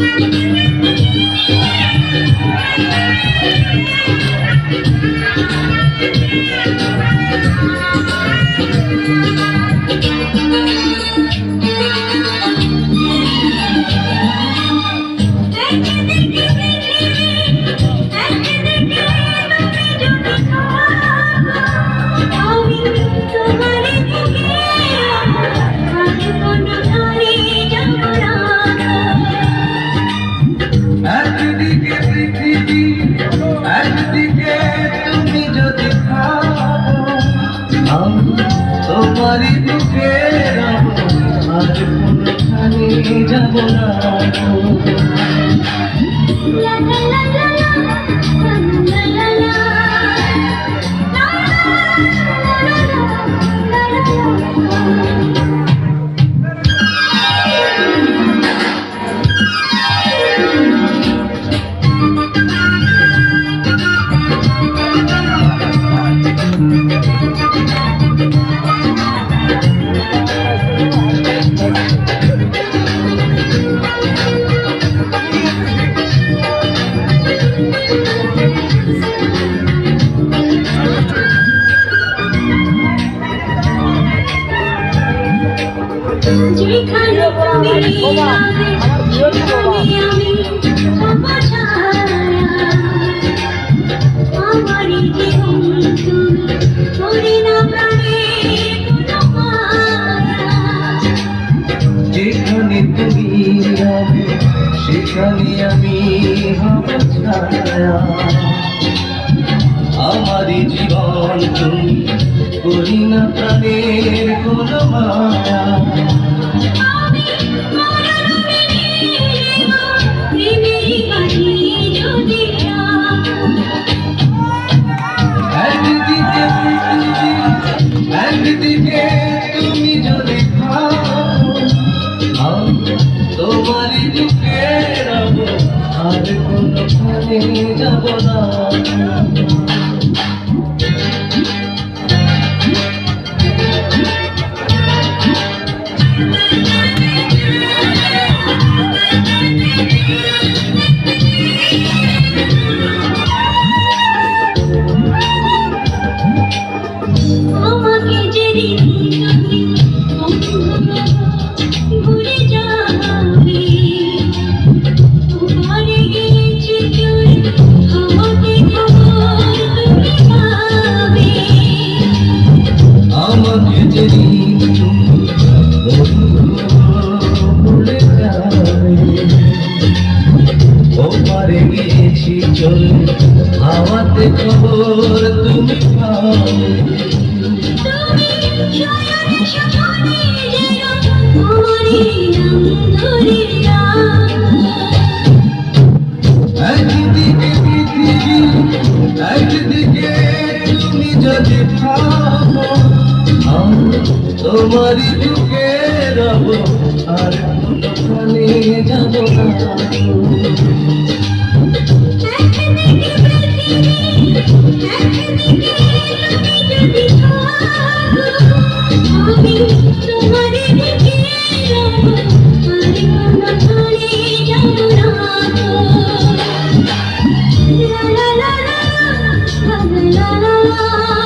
একদিকে তোমারই বুকে রব আর কোনখানে যাব না সেখানে আমি আমারই জীবন তুমি করি না প্রাণের কোনো মায়া। মরণ আর কোনখানে যাব না। আমাকে যে চলে হাওয়াতে খবর তুমি একদিকে পৃথিবী তোমারই বুকে রব আর কোনখানে না। la la la la la